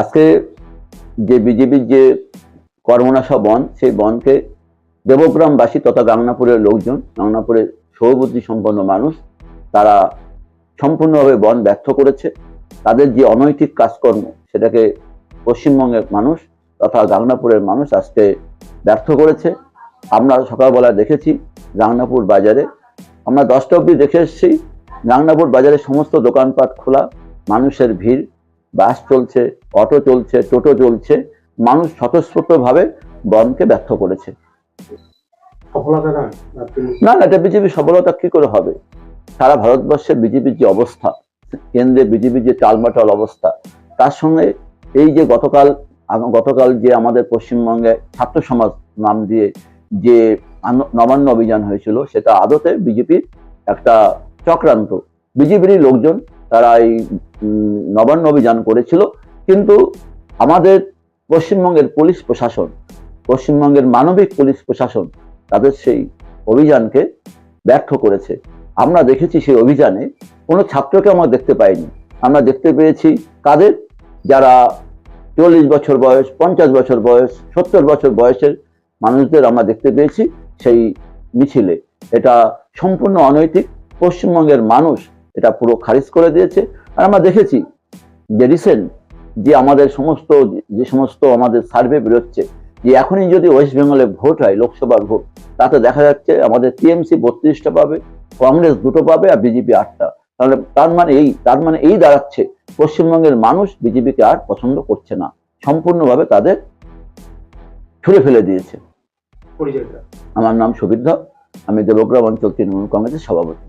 আজকে যে বিজেপির যে কর্মনাশা বন, সেই বনকে দেবগ্রামবাসী তথা গাংনাপুরের লোকজন, গাংনাপুরের সৌবুদ্ধি সম্পন্ন মানুষ, তারা সম্পূর্ণভাবে বন ব্যর্থ করেছে। তাদের যে অনৈতিক কাজকর্ম, সেটাকে পশ্চিমবঙ্গের মানুষ তথা গাংনাপুরের মানুষ আজকে ব্যর্থ করেছে। আমরা সকালবেলা দেখেছি গাংনাপুর বাজারে। আমরা দশটা অবধি দেখে এসেছি, গাংনাপুর বাজারে সমস্ত দোকানপাট খোলা, মানুষের ভিড়। বাস চলছে অটো চলছে টোটো চলছে মানুষ স্বতঃস্ফূর্তভাবে বনকে ব্যর্থ করেছে। না না এটা বিজেপি সফলতা কি করে হবে? সারা ভারতবর্ষে বিজেপির যে অবস্থা কেন্দ্রে বিজেপির যে টালমাটাল অবস্থা তার সঙ্গে এই যে গতকাল গতকাল যে আমাদের পশ্চিমবঙ্গে ছাত্র সমাজ নাম দিয়ে যে নবান্ন অভিযান হয়েছিল সেটা আদতে বিজেপির একটা চক্রান্ত। বিজেপিরই লোকজন তারা এই নবান্ন অভিযান করেছিল। কিন্তু আমাদের পশ্চিমবঙ্গের পুলিশ প্রশাসন, পশ্চিমবঙ্গের মানবিক পুলিশ প্রশাসন তাদের সেই অভিযানকে ব্যর্থ করেছে। আমরা দেখেছি সেই অভিযানে কোনো ছাত্রকে আমরা দেখতে পাইনি। আমরা দেখতে পেয়েছি কাদের? যারা চল্লিশ বছর বয়স, পঞ্চাশ বছর বয়স, সত্তর বছর বয়সের মানুষদের আমরা দেখতে পেয়েছি সেই মিছিলে। এটা সম্পূর্ণ অনৈতিক। পশ্চিমবঙ্গের মানুষ এটা পুরো খারিজ করে দিয়েছে। আর আমরা দেখেছি যে রিসেন্ট যে আমাদের সমস্ত যে সমস্ত আমাদের সার্ভে বেরোচ্ছে যে এখনই যদি ওয়েস্ট বেঙ্গলে ভোট হয় লোকসভার ভোট তাতে দেখা যাচ্ছে আমাদের টিএমসি বত্রিশটা পাবে কংগ্রেস দুটো পাবে আর বিজেপি আটটা। তাহলে তার মানে এই তার মানে এই দাঁড়াচ্ছে পশ্চিমবঙ্গের মানুষ বিজেপিকে আর পছন্দ করছে না। সম্পূর্ণভাবে তাদের ছুড়ে ফেলে দিয়েছে। আমার নাম সুবিধা আমি দেবগ্রাম অঞ্চল তৃণমূল কংগ্রেসের সভাপতি।